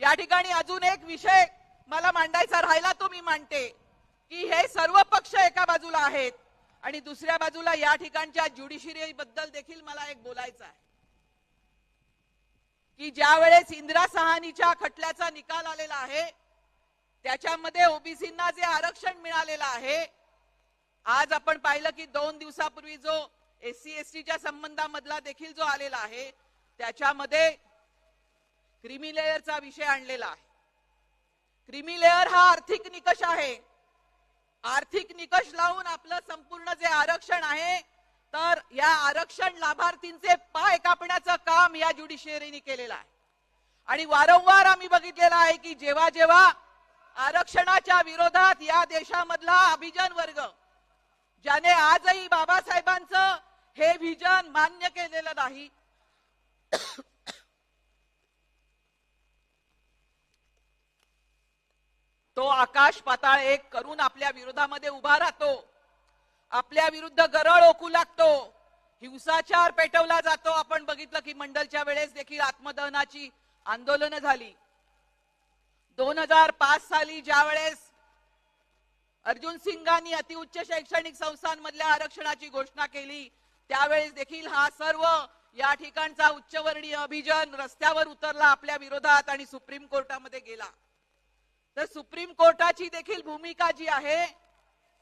या ठिकाणी अजून एक विषय मला मांडायचा राहिला तो मी मांडते की हे सर्व पक्ष एका बाजूला आहेत आणि दुसऱ्या बाजूला या ठिकाणच्या ज्युडिशियरी बद्दल देखील मला एक बोलायचं आहे. की ज्या वेळेस इंदिरा सहानीच्या खटल्याचा निकाल आलेला आहे त्याच्यामध्ये ओबीसींना जे आरक्षण मिळालेलं आहे आज आपण पाहिलं की दोन दिवसापूर्वी जो एससी एसटीच्या संबंधामधला देखील जो आलेला आहे त्याच्यामध्ये क्रिमी लेअरचा विषय आणलेला आहे. क्रिमी लेअर हा आर्थिक निकष आहे. आर्थिक निकष लावून आपलं संपूर्ण जे आरक्षण आहे तर या आरक्षण लाभार्थींचे पाय कापण्याचं काम या ज्युडिशियरीने केलेलं आहे. आणि वारंवार आम्ही बघितलेलं आहे की जेव्हा जेव्हा आरक्षणाच्या विरोधात या देशामधला अभिजन वर्ग ज्याने आजही बाबासाहेबांचं हे व्हिजन मान्य केलेलं नाही तो आकाश पाताळ एक करून आपल्या विरोधामध्ये उभा राहतो. आपल्या विरुद्ध गरळ ओकू लागतो. हिंसाचार पेटवला जातो. आपण बघितलं की मंडलच्या वेळेस देखील आत्मदहनाची आंदोलनं झाली. दोन हजार पाच साली ज्या वेळेस अर्जुन सिंगांनी अतिउच्च शैक्षणिक संस्थांमधल्या आरक्षणाची घोषणा केली त्यावेळेस देखील हा सर्व या ठिकाणचा उच्चवर्णीय अभिजन रस्त्यावर उतरला आपल्या विरोधात आणि सुप्रीम कोर्टामध्ये गेला. तर सुप्रीम कोर्टाची देखील भूमिका जी आहे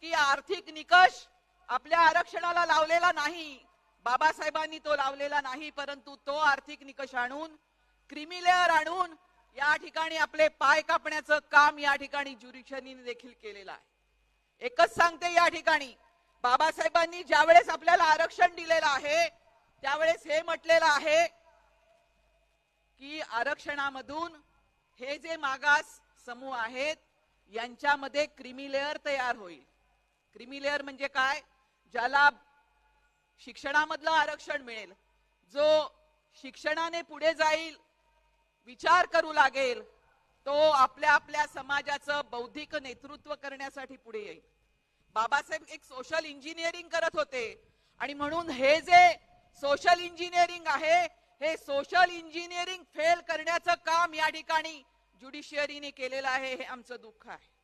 की आर्थिक निकष आपल्या आरक्षणाला लावलेला नाही. बाबासाहेबांनी तो लावलेला नाही परंतु तो आर्थिक निकष आणून क्रिमी लेअर आणून या ठिकाणी आपले पाय कापण्याचं काम या ठिकाणी ज्युरिशनीने देखील केलेलं आहे. एकच सांगते या ठिकाणी बाबासाहेबांनी ज्यावेळेस आपल्याला आरक्षण दिलेलं आहे त्यावेळेस हे म्हटलेलं आहे की आरक्षणामधून हे जे मागास समूह आहेत यांच्यामध्ये क्रिमी लेअर तयार होईल. क्रिमी लेअर म्हणजे काय? ज्याला शिक्षणामधलं आरक्षण मिळेल. जो शिक्षणाने पुढे जाईल विचार करू लागेल तो आपल्या आपल्या समाजाचं बौद्धिक नेतृत्व करण्यासाठी पुढे येईल. बाबासाहेब एक सोशल इंजिनिअरिंग करत होते. आणि म्हणून हे जे सोशल इंजिनिअरिंग आहे हे सोशल इंजिनिअरिंग फेल करण्याचं काम या ठिकाणी ज्युडिशियरीने केलेलं आहे हे आमचं दुःख आहे.